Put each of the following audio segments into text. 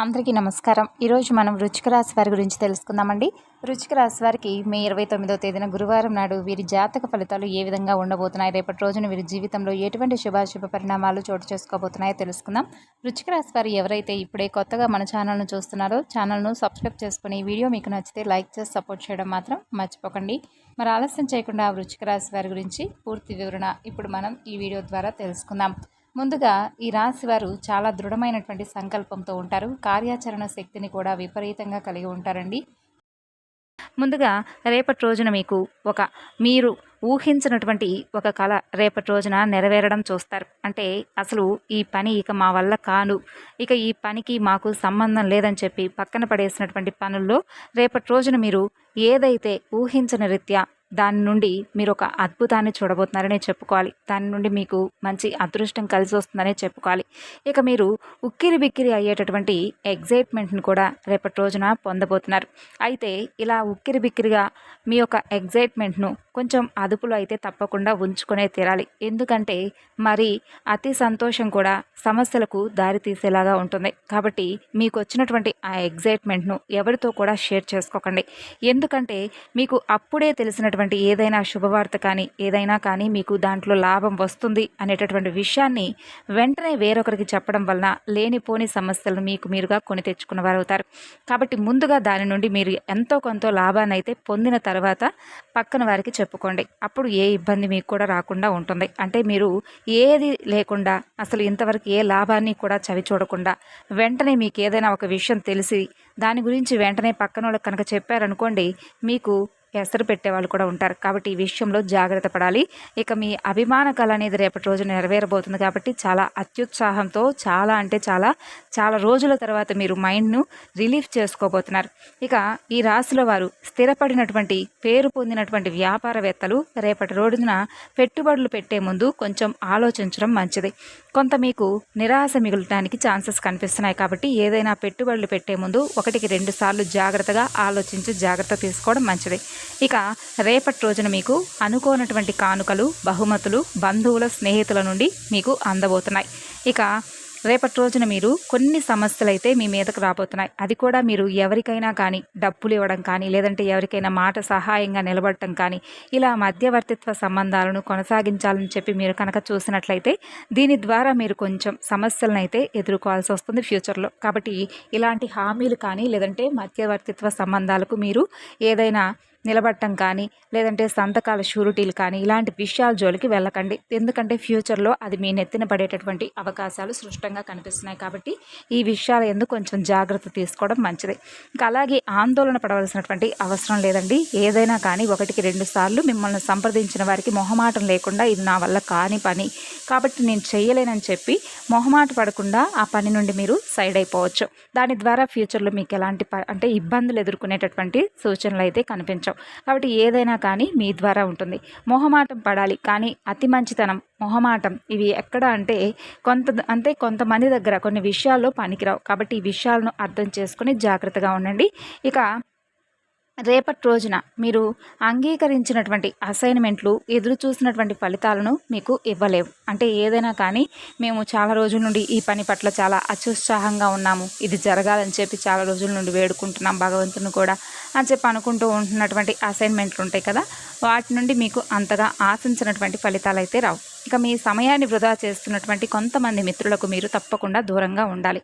అందరికీ నమస్కారం. ఈరోజు మనం వృచ్చిక రాశి వారి గురించి తెలుసుకుందామండి. వృచ్చిక రాశి వారికి మే ఇరవై తొమ్మిదో తేదీన గురువారం నాడు వీరి జాతక ఫలితాలు ఏ విధంగా ఉండబోతున్నాయి? రేపటి రోజున వీరి జీవితంలో ఎటువంటి శుభాశుభ పరిణామాలు చోటు చేసుకోబోతున్నాయో తెలుసుకుందాం. వృచ్చిక రాశి వారు ఎవరైతే ఇప్పుడే కొత్తగా మన ఛానల్ను చూస్తున్నారో ఛానల్ను సబ్స్క్రైబ్ చేసుకుని వీడియో మీకు నచ్చితే లైక్ చేసి సపోర్ట్ చేయడం మాత్రం మర్చిపోకండి. మరి ఆలస్యం చేయకుండా వృచ్చిక రాశి వారి గురించి పూర్తి వివరణ ఇప్పుడు మనం ఈ వీడియో ద్వారా తెలుసుకుందాం. ముందుగా ఈ రాశి వారు చాలా దృఢమైనటువంటి సంకల్పంతో ఉంటారు. కార్యాచరణ శక్తిని కూడా విపరీతంగా కలిగి ఉంటారండి. ముందుగా రేపటి రోజున మీకు ఒక మీరు ఊహించినటువంటి ఒక కళ రేపటి రోజున నెరవేరడం చూస్తారు. అంటే అసలు ఈ పని ఇక మా వల్ల కాను ఇక ఈ పనికి మాకు సంబంధం లేదని చెప్పి పక్కన పడేసినటువంటి పనుల్లో రేపటి రోజున మీరు ఏదైతే ఊహించిన రీత్యా దాని నుండి మీరు ఒక అద్భుతాన్ని చూడబోతున్నారనే చెప్పుకోవాలి. దాని నుండి మీకు మంచి అదృష్టం కలిసి వస్తుందనే చెప్పుకోవాలి. ఇక మీరు ఉక్కిరి బిక్కిరి అయ్యేటటువంటి ఎగ్జైట్మెంట్ని కూడా రేపటి రోజున పొందబోతున్నారు. అయితే ఇలా ఉక్కిరి బిక్కిరిగా మీ యొక్క ఎగ్జైట్మెంట్ను కొంచెం అదుపులో అయితే తప్పకుండా ఉంచుకునే తీరాలి. ఎందుకంటే మరి అతి సంతోషం కూడా సమస్యలకు దారి తీసేలాగా ఉంటుంది. కాబట్టి మీకు వచ్చినటువంటి ఆ ఎగ్జైట్మెంట్ను ఎవరితో కూడా షేర్ చేసుకోకండి. ఎందుకంటే మీకు అప్పుడే తెలిసినటువంటి ఏదైనా శుభవార్త కానీ ఏదైనా కానీ మీకు దాంట్లో లాభం వస్తుంది అనేటటువంటి విషయాన్ని వెంటనే వేరొకరికి చెప్పడం వలన లేనిపోని సమస్యలను మీకు మీరుగా కొని తెచ్చుకున్న వారు అవుతారు కాబట్టి ముందుగా దాని నుండి మీరు ఎంతో కొంత లాభాన్ని అయితే పొందిన తర్వాత పక్కన వారికి చెప్పుకోండి. అప్పుడు ఏ ఇబ్బంది మీకు కూడా రాకుండా ఉంటుంది. అంటే మీరు ఏది లేకుండా అసలు ఇంతవరకు ఏ లాభాన్ని కూడా చవి చూడకుండా వెంటనే మీకు ఏదైనా ఒక విషయం తెలిసి దాని గురించి వెంటనే పక్కన వాళ్ళకి కనుక చెప్పారనుకోండి మీకు ఎసరు పెట్టేవాళ్ళు కూడా ఉంటారు. కాబట్టి ఈ విషయంలో జాగ్రత్త పడాలి. ఇక మీ అభిమాన కళ అనేది రేపటి రోజు నెరవేరబోతుంది కాబట్టి చాలా అత్యుత్సాహంతో చాలా అంటే చాలా చాలా రోజుల తర్వాత మీరు మైండ్ను రిలీఫ్ చేసుకోబోతున్నారు. ఇక ఈ రాశిలో వారు స్థిరపడినటువంటి పేరు పొందినటువంటి వ్యాపారవేత్తలు రేపటి రోజున పెట్టుబడులు పెట్టే ముందు కొంచెం ఆలోచించడం మంచిది. కొంత మీకు నిరాశ మిగలటానికి ఛాన్సెస్ కనిపిస్తున్నాయి కాబట్టి ఏదైనా పెట్టుబడులు పెట్టే ముందు ఒకటికి రెండు సార్లు జాగ్రత్తగా ఆలోచించి జాగ్రత్త తీసుకోవడం మంచిది. ఇక రేపటి రోజున మీకు అనుకోనటువంటి కానుకలు బహుమతులు బంధువుల స్నేహితుల నుండి మీకు అందబోతున్నాయి. ఇక రేపటి రోజున మీరు కొన్ని సమస్యలు అయితే మీ మీదకు రాబోతున్నాయి. అది కూడా మీరు ఎవరికైనా కానీ డబ్బులు ఇవ్వడం కానీ లేదంటే ఎవరికైనా మాట సహాయంగా నిలబడటం కానీ ఇలా మధ్యవర్తిత్వ సంబంధాలను కొనసాగించాలని చెప్పి మీరు కనుక చూసినట్లయితే దీని ద్వారా మీరు కొంచెం సమస్యలను అయితే ఎదుర్కోవాల్సి వస్తుంది ఫ్యూచర్లో. కాబట్టి ఇలాంటి హామీలు కానీ లేదంటే మధ్యవర్తిత్వ సంబంధాలకు మీరు ఏదైనా నిలబడటం కానీ లేదంటే సంతకాల షూరిటీలు కానీ ఇలాంటి విషయాల జోలికి వెళ్ళకండి. ఎందుకంటే ఫ్యూచర్లో అది మీ నెత్తిన పడేటటువంటి అవకాశాలు సృష్టంగా కనిపిస్తున్నాయి కాబట్టి ఈ విషయాల ఎందుకు కొంచెం జాగ్రత్త తీసుకోవడం మంచిది. ఇంకా అలాగే ఆందోళన పడవలసినటువంటి అవసరం లేదండి. ఏదైనా కానీ ఒకటికి రెండు సార్లు మిమ్మల్ని సంప్రదించిన వారికి మొహమాటం లేకుండా ఇది నా వల్ల కాని పని. కాబట్టి నేను చేయలేనని చెప్పి మొహమాట పడకుండా ఆ పని నుండి మీరు సైడ్ అయిపోవచ్చు. దాని ద్వారా ఫ్యూచర్లో మీకు ఎలాంటి ప అంటే ఇబ్బందులు ఎదుర్కొనేటటువంటి సూచనలు అయితే కనిపించవు. కాబట్టి ఏదైనా కానీ మీ ద్వారా ఉంటుంది. మొహమాటం పడాలి. కానీ అతి మంచితనం మొహమాటం ఇవి ఎక్కడ అంటే కొంత అంటే కొంతమంది దగ్గర కొన్ని విషయాల్లో పనికిరావు. కాబట్టి ఈ విషయాలను అర్థం చేసుకొని జాగ్రత్తగా ఉండండి. ఇక రేపటి రోజున మీరు అంగీకరించినటువంటి అసైన్మెంట్లు ఎదురు చూసినటువంటి ఫలితాలను మీకు ఇవ్వలేవు. అంటే ఏదైనా కానీ మేము చాలా రోజుల నుండి ఈ పని పట్ల చాలా అత్యుత్సాహంగా ఉన్నాము. ఇది జరగాలని చెప్పి చాలా రోజుల నుండి వేడుకుంటున్నాం భగవంతుని కూడా అని చెప్పి అనుకుంటూ ఉంటున్నటువంటి అసైన్మెంట్లు ఉంటాయి కదా వాటి నుండి మీకు అంతగా ఆశించినటువంటి ఫలితాలు అయితే రావు. ఇక మీ సమయాన్ని వృధా చేస్తున్నటువంటి కొంతమంది మిత్రులకు మీరు తప్పకుండా దూరంగా ఉండాలి.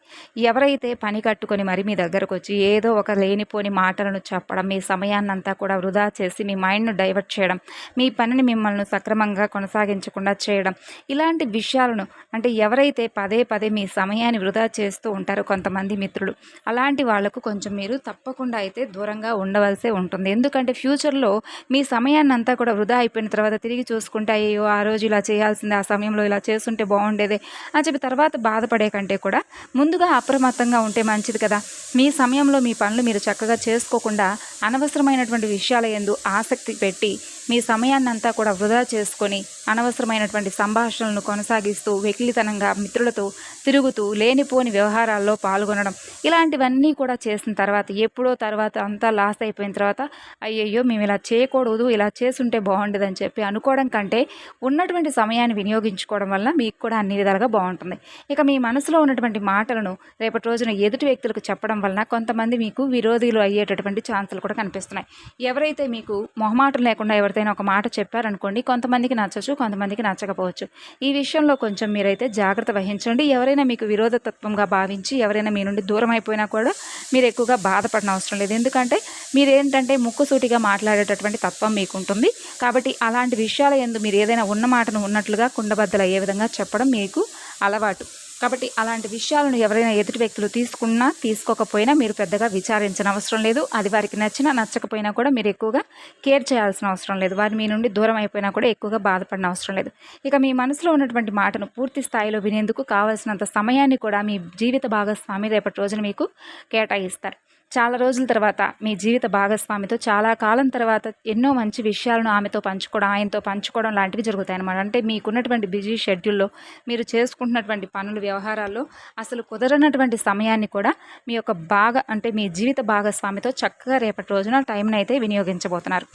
ఎవరైతే పని కట్టుకొని మరి మీ దగ్గరకు వచ్చి ఏదో ఒక లేనిపోని మాటలను చెప్పడం మీ సమయాన్ని అంతా కూడా వృధా చేసి మీ మైండ్ను డైవర్ట్ చేయడం మీ పనిని మిమ్మల్ని సక్రమంగా కొనసాగించకుండా చేయడం ఇలాంటి విషయాలను అంటే ఎవరైతే పదే పదే మీ సమయాన్ని వృధా చేస్తూ ఉంటారో కొంతమంది మిత్రులు అలాంటి వాళ్ళకు కొంచెం మీరు తప్పకుండా అయితే దూరంగా ఉండవలసే ఉంటుంది. ఎందుకంటే ఫ్యూచర్లో మీ సమయాన్ని అంతా కూడా వృధా అయిపోయిన తర్వాత తిరిగి చూసుకుంటే అయ్యో ఆ రోజు ఇలా చేయాల్సిందే ఆ సమయంలో ఇలా చేస్తుంటే బాగుండేదే అని చెప్పి తర్వాత బాధపడే కంటే కూడా ముందుగా అప్రమత్తంగా ఉంటే మంచిది కదా. మీ సమయంలో మీ పనులు మీరు చక్కగా చేసుకోకుండా అనవసరమైనటువంటి విషయాల ఎందు ఆసక్తి పెట్టి మీ సమయాన్నంతా కూడా వృధా చేసుకొని అనవసరమైనటువంటి సంభాషణలను కొనసాగిస్తూ వెకిలితనంగా మిత్రులతో తిరుగుతూ లేనిపోని వ్యవహారాల్లో పాల్గొనడం. ఇలాంటివన్నీ కూడా చేసిన తర్వాత ఎప్పుడో తర్వాత అంతా లాస్ అయిపోయిన తర్వాత అయ్యయ్యో మేము ఇలా చేయకూడదు ఇలా చేసుంటే బాగుండేదని చెప్పి అనుకోవడం కంటే ఉన్నటువంటి సమయాన్ని వినియోగించుకోవడం వల్ల మీకు కూడా అన్ని విధాలుగా బాగుంటుంది. ఇక మీ మనసులో ఉన్నటువంటి మాటలను రేపటి రోజున ఎదుటి వ్యక్తులకు చెప్పడం వలన కొంతమంది మీకు విరోధులు అయ్యేటటువంటి ఛాన్సులు కూడా కనిపిస్తున్నాయి. ఎవరైతే మీకు మొహమాటం లేకుండా ఎవరితైనా ఒక మాట చెప్పారనుకోండి కొంతమందికి నచ్చచ్చు కొంతమందికి నచ్చకపోవచ్చు. ఈ విషయంలో కొంచెం మీరైతే జాగ్రత్త వహించండి. ఎవరైనా మీకు విరోధతత్వంగా భావించి ఎవరైనా మీ నుండి దూరం అయిపోయినా కూడా మీరు ఎక్కువగా బాధపడిన అవసరం లేదు. ఎందుకంటే మీరేంటంటే ముక్కుసూటిగా మాట్లాడేటటువంటి తత్వం మీకు ఉంటుంది కాబట్టి అలాంటి విషయాల ఎందు మీరు ఏదైనా ఉన్న మాటను ఉన్నట్లుగా కుండబద్దలు అయ్యే విధంగా చెప్పడం మీకు అలవాటు. కాబట్టి అలాంటి విషయాలను ఎవరైనా ఎదుటి వ్యక్తులు తీసుకున్నా తీసుకోకపోయినా మీరు పెద్దగా విచారించిన అవసరం లేదు. అది వారికి నచ్చినా నచ్చకపోయినా కూడా మీరు ఎక్కువగా కేర్ చేయాల్సిన అవసరం లేదు. వారి మీ నుండి దూరం అయిపోయినా కూడా ఎక్కువగా బాధపడిన అవసరం లేదు. ఇక మీ మనసులో ఉన్నటువంటి మాటను పూర్తి స్థాయిలో వినేందుకు కావాల్సినంత సమయాన్ని కూడా మీ జీవిత భాగస్వామి రేపటి రోజున మీకు కేటాయిస్తారు. చాలా రోజుల తర్వాత మీ జీవిత భాగస్వామితో చాలా కాలం తర్వాత ఎన్నో మంచి విషయాలను ఆమెతో పంచుకోవడం ఆయనతో పంచుకోవడం లాంటివి జరుగుతాయి అన్నమాట అంటే మీకున్నటువంటి బిజీ షెడ్యూల్లో మీరు చేసుకుంటున్నటువంటి పనులు వ్యవహారాల్లో అసలు కుదరనటువంటి సమయాన్ని కూడా మీ యొక్క భాగ అంటే మీ జీవిత భాగస్వామితో చక్కగా రేపటి రోజున టైంని అయితే వినియోగించబోతున్నారు.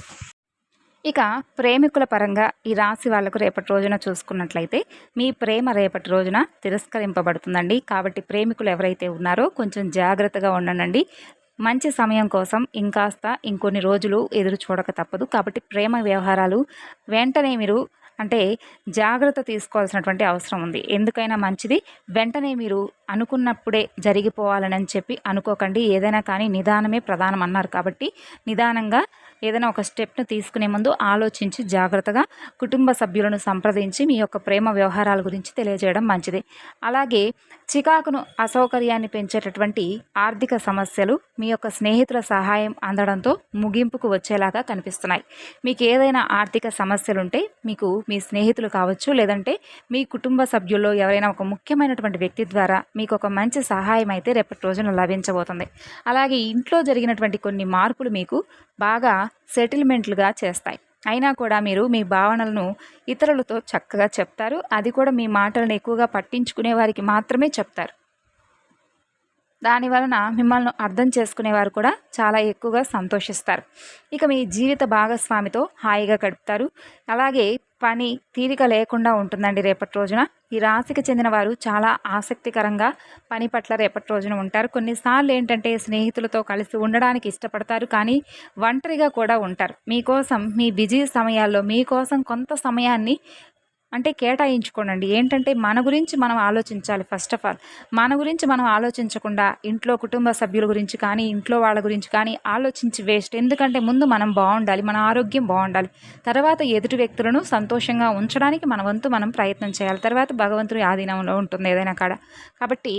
ఇక ప్రేమికుల పరంగా ఈ రాశి వాళ్ళకు రేపటి రోజున చూసుకున్నట్లయితే మీ ప్రేమ రేపటి రోజున తిరస్కరింపబడుతుందండి. కాబట్టి ప్రేమికులు ఎవరైతే ఉన్నారో కొంచెం జాగ్రత్తగా ఉండండి. మంచి సమయం కోసం ఇంకాస్త ఇంకొన్ని రోజులు ఎదురు చూడక తప్పదు. కాబట్టి ప్రేమ వ్యవహారాలు వెంటనే మీరు అంటే జాగ్రత్త తీసుకోవాల్సినటువంటి అవసరం ఉంది. ఎందుకైనా మంచిది. వెంటనే మీరు అనుకున్నప్పుడే జరిగిపోవాలని చెప్పి అనుకోకండి. ఏదైనా కానీ నిదానమే ప్రధానం అన్నారు కాబట్టి నిదానంగా ఏదైనా ఒక స్టెప్ను తీసుకునే ముందు ఆలోచించి జాగ్రత్తగా కుటుంబ సభ్యులను సంప్రదించి మీ యొక్క ప్రేమ వ్యవహారాల గురించి తెలియజేయడం మంచిది. అలాగే చికాకును అసౌకర్యాన్ని పెంచేటటువంటి ఆర్థిక సమస్యలు మీ యొక్క స్నేహితుల సహాయం అందడంతో ముగింపుకు వచ్చేలాగా కనిపిస్తున్నాయి. మీకు ఏదైనా ఆర్థిక సమస్యలుంటే మీకు మీ స్నేహితులు కావచ్చు లేదంటే మీ కుటుంబ సభ్యుల్లో ఎవరైనా ఒక ముఖ్యమైనటువంటి వ్యక్తి ద్వారా మీకు ఒక మంచి సహాయం అయితే రేపటి రోజున లభించబోతుంది. అలాగే ఇంట్లో జరిగినటువంటి కొన్ని మార్పులు మీకు బాగా సెటిల్మెంట్లుగా చేస్తాయి. అయినా కూడా మీరు మీ భావనలను ఇతరులతో చక్కగా చెప్తారు. అది కూడా మీ మాటలను ఎక్కువగా పట్టించుకునే వారికి మాత్రమే చెప్తారు. దాని వలన మిమ్మల్ని అర్థం చేసుకునేవారు కూడా చాలా ఎక్కువగా సంతోషిస్తారు. ఇక మీ జీవిత భాగస్వామితో హాయిగా గడుపుతారు. అలాగే పని తీరిక లేకుండా ఉంటుందండి రేపటి రోజున. ఈ రాశికి చెందిన వారు చాలా ఆసక్తికరంగా పని పట్ల రేపటి రోజున ఉంటారు. కొన్నిసార్లు ఏంటంటే స్నేహితులతో కలిసి ఉండడానికి ఇష్టపడతారు కానీ ఒంటరిగా కూడా ఉంటారు. మీకోసం మీ బిజీ సమయాల్లో మీకోసం కొంత సమయాన్ని అంటే కేటాయించుకోనండి. ఏంటంటే మన గురించి మనం ఆలోచించాలి ఫస్ట్ ఆఫ్ ఆల్ మన గురించి మనం ఆలోచించకుండా ఇంట్లో కుటుంబ సభ్యుల గురించి కానీ ఇంట్లో వాళ్ళ గురించి కానీ ఆలోచించి వేస్ట్ ఎందుకంటే ముందు మనం బాగుండాలి మన ఆరోగ్యం బాగుండాలి. తర్వాత ఎదుటి వ్యక్తులను సంతోషంగా ఉంచడానికి మన వంతు మనం ప్రయత్నం చేయాలి. తర్వాత భగవంతుడి ఆధీనంలో ఉంటుంది ఏదైనా కాడ. కాబట్టి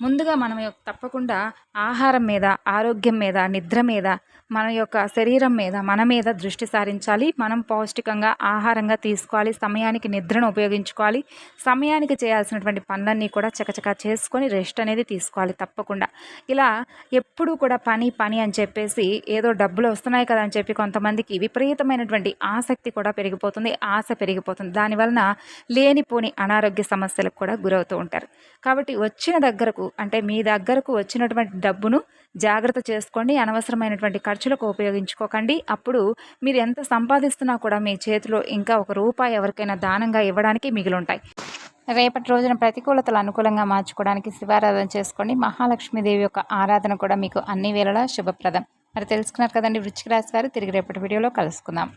ముందుగా మనం తప్పకుండా ఆహారం మీద ఆరోగ్యం మీద నిద్ర మీద మన యొక్క శరీరం మీద మన మీద దృష్టి సారించాలి. మనం పౌష్టికంగా ఆహారంగా తీసుకోవాలి. సమయానికి నిద్రను ఉపయోగించుకోవాలి. సమయానికి చేయాల్సినటువంటి పనులన్నీ కూడా చకచకా చేసుకొని రెస్ట్ అనేది తీసుకోవాలి తప్పకుండా. ఇలా ఎప్పుడూ కూడా పని పని అని చెప్పేసి ఏదో డబ్బులు వస్తున్నాయి కదా అని చెప్పి కొంతమందికి విపరీతమైనటువంటి ఆసక్తి కూడా పెరిగిపోతుంది ఆశ పెరిగిపోతుంది. దానివలన లేనిపోని అనారోగ్య సమస్యలకు కూడా గురవుతూ ఉంటారు. కాబట్టి వచ్చిన దగ్గరకు అంటే మీ దగ్గరకు వచ్చినటువంటి డబ్బును జాగ్రత్త చేసుకోండి అనవసరమైనటువంటి ఖర్చులకు ఉపయోగించుకోకండి. అప్పుడు మీరు ఎంత సంపాదిస్తున్నా కూడా మీ చేతిలో ఇంకా ఒక రూపాయి ఎవరికైనా దానంగా ఇవ్వడానికి మిగిలింటాయి. రేపటి రోజున ప్రతికూలతలు అనుకూలంగా మార్చుకోవడానికి శివారాధన చేసుకోండి. మహాలక్ష్మీదేవి యొక్క ఆరాధన కూడా మీకు అన్ని వేళలా శుభప్రదం. మరి తెలుసుకున్నారు కదండి వృచ్చిక రాశి వారు. తిరిగి రేపటి వీడియోలో కలుసుకుందాం.